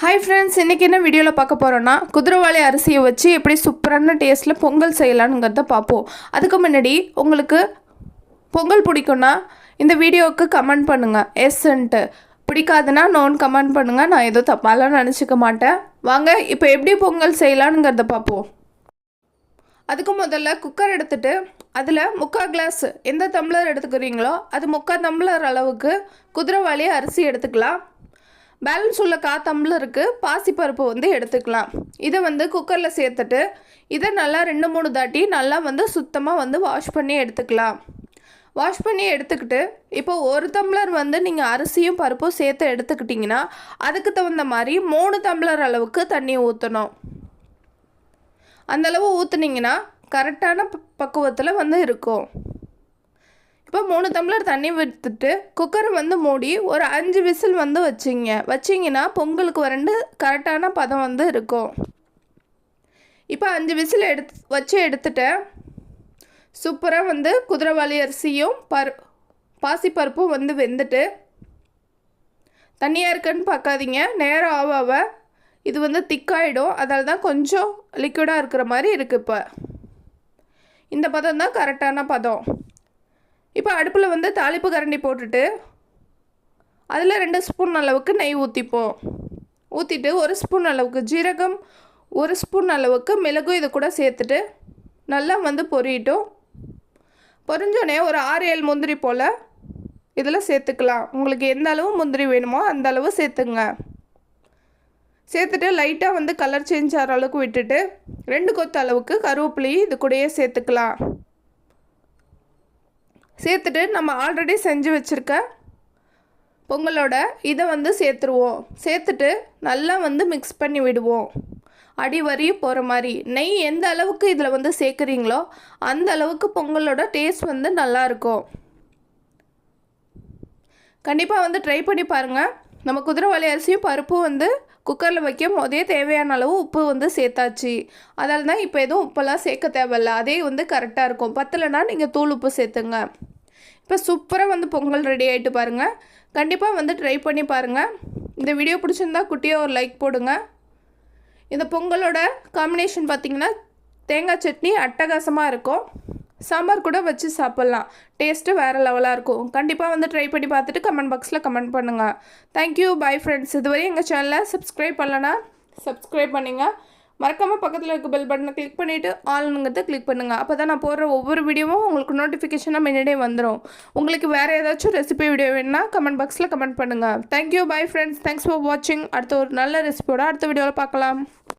Hi friends இன்றைக்கி என்ன வீடியோவில் பார்க்க போகிறோன்னா குதிரைவாளி அரிசியை வச்சு எப்படி சூப்பரான டேஸ்ட்டில் பொங்கல் செய்யலானுங்கிறத பார்ப்போம். அதுக்கு முன்னாடி உங்களுக்கு பொங்கல் பிடிக்கும்னா இந்த வீடியோவுக்கு கமெண்ட் பண்ணுங்கள் எஸ்ன்ட்டு பிடிக்காதுன்னா நோன் கமெண்ட் பண்ணுங்கள் நான் எதுவும் தப்பாலாம் நினச்சிக்க மாட்டேன். வாங்க இப்போ எப்படி பொங்கல் செய்யலானுங்கிறத பார்ப்போம். அதுக்கு முதல்ல குக்கர் எடுத்துகிட்டு அதில் முக்கால் கிளாஸ் எந்த டம்ளர் எடுத்துக்கிறீங்களோ அது முக்கால் டம்ளர் அளவுக்கு குதிரைவாளி அரிசி எடுத்துக்கலாம். பேலன்ஸ் உள்ள கா தம்ளருக்கு பாசிப்பருப்பு வந்து எடுத்துக்கலாம். இதை வந்து குக்கரில் சேர்த்துட்டு இதை நல்லா ரெண்டு மூணு தாட்டி நல்லா வந்து சுத்தமாக வந்து வாஷ் பண்ணி எடுத்துக்கலாம். வாஷ் பண்ணி எடுத்துக்கிட்டு இப்போ ஒரு தம்ளர் வந்து நீங்கள் அரிசியும் பருப்பும் சேர்த்து எடுத்துக்கிட்டிங்கன்னா அதுக்கு தகுந்த மாதிரி மூணு தம்ளர் அளவுக்கு தண்ணி ஊற்றணும் அந்தளவு ஊற்றுனீங்கன்னா கரெக்டான ப- பக்குவத்தில் வந்து இருக்கும். இப்போ மூணு டம்ளர் தண்ணி விற்றுட்டு குக்கரை வந்து மூடி ஒரு அஞ்சு விசில் வந்து வச்சிங்க. வச்சிங்கன்னா பொங்கலுக்கு வரண்டு கரெக்டான பதம் வந்து இருக்கும். இப்போ அஞ்சு விசில் எடுத்து வச்சு எடுத்துட்டேன் சூப்பராக வந்து குதிரைவாளி அரிசியும் பரு பாசிப்பருப்பும் வந்து வெந்துட்டு தண்ணியாக இருக்குன்னு பார்க்காதீங்க நேரம் ஆக ஆக இது வந்து திக்காயிடும். அதால் தான் கொஞ்சம் லிக்விடாக இருக்கிற மாதிரி இருக்குது இப்போ. இந்த பதம் தான் கரெக்டான பதம். இப்போ அடுப்பில் வந்து தாளிப்பு கரண்டி போட்டுட்டு அதில் ரெண்டு ஸ்பூன் அளவுக்கு நெய் ஊற்றிப்போம் ஊற்றிட்டு ஒரு ஸ்பூன் அளவுக்கு ஜீரகம் ஒரு ஸ்பூன் அளவுக்கு மிளகும் இது கூட சேர்த்துட்டு நல்லா வந்து பொரியட்டும் பொரிஞ்சோடனே ஒரு ஆறு ஏழு முந்திரி போல் இதில் சேர்த்துக்கலாம். உங்களுக்கு எந்த அளவு முந்திரி வேணுமோ அந்த அளவு சேர்த்துங்க. சேர்த்துட்டு லைட்டாக வந்து கலர் சேஞ்ச் ஆகிற அளவுக்கு விட்டுட்டு ரெண்டு கொத்து அளவுக்கு கருவேப்பிலையும் இது கூடயே சேர்த்துக்கலாம். சேர்த்துட்டு நம்ம ஆல்ரெடி செஞ்சு வச்சுருக்க பொங்கலோட இதை வந்து சேர்த்துருவோம். சேர்த்துட்டு நல்லா வந்து மிக்ஸ் பண்ணி விடுவோம். அடி வரையும் போகிற மாதிரி. நெய் எந்த அளவுக்கு இதில் வந்து சேர்க்குறீங்களோ அந்த அளவுக்கு பொங்கலோட டேஸ்ட் வந்து நல்லாயிருக்கும் கண்டிப்பாக வந்து ட்ரை பண்ணி பாருங்கள் நம்ம குதிரைவாளி அரிசியும் பருப்பும் வந்து குக்கரில் வைக்கும் போதே தேவையான அளவு உப்பு வந்து சேர்த்தாச்சு. அதால் தான் இப்போ எதுவும் உப்பெல்லாம் சேர்க்க தேவையில்ல. அதே வந்து கரெக்டாக இருக்கும். பத்தலைன்னா நீங்கள் தூள் உப்பு சேர்த்துங்க. இப்போ சூப்பராக வந்து பொங்கல் ரெடி ஆகிட்டு பாருங்கள் கண்டிப்பாக வந்து ட்ரை பண்ணி பாருங்கள் இந்த வீடியோ பிடிச்சிருந்தா குட்டியாக ஒரு லைக் போடுங்க. இந்த பொங்கலோட காம்பினேஷன் பார்த்திங்கன்னா தேங்காய் சட்னி அட்டகாசமாக இருக்கும். சாம்பார் கூட வச்சு சாப்பிட்லாம். டேஸ்ட்டு வேறு லெவலாக இருக்கும். கண்டிப்பாக வந்து ட்ரை பண்ணி பார்த்துட்டு கமெண்ட் பாக்ஸில் கமெண்ட் பண்ணுங்கள் தேங்க்யூ பை ஃப்ரெண்ட்ஸ் இதுவரை எங்கள் சேனலை சப்ஸ்கிரைப் பண்ணலன்னா சப்ஸ்கிரைப் பண்ணுங்கள் மறக்காமல் பக்கத்தில் இருக்க பெல் பட்டனை கிளிக் பண்ணிவிட்டு ஆளுங்கிறத கிளிக் பண்ணுங்கள் அப்போ தான் நான் போடுற ஒவ்வொரு வீடியோவும் உங்களுக்கு நோட்டிஃபிகேஷனாக முன்னாடியே வந்துடும் உங்களுக்கு வேறு ஏதாச்சும் ரெசிபி வீடியோ வேணுன்னா கமெண்ட் பாக்ஸில் கமெண்ட் பண்ணுங்கள் thank you bye friends thanks for வாட்சிங் அடுத்த ஒரு நல்ல ரெசிபியோட அடுத்த வீடியோவில் பார்க்கலாம்.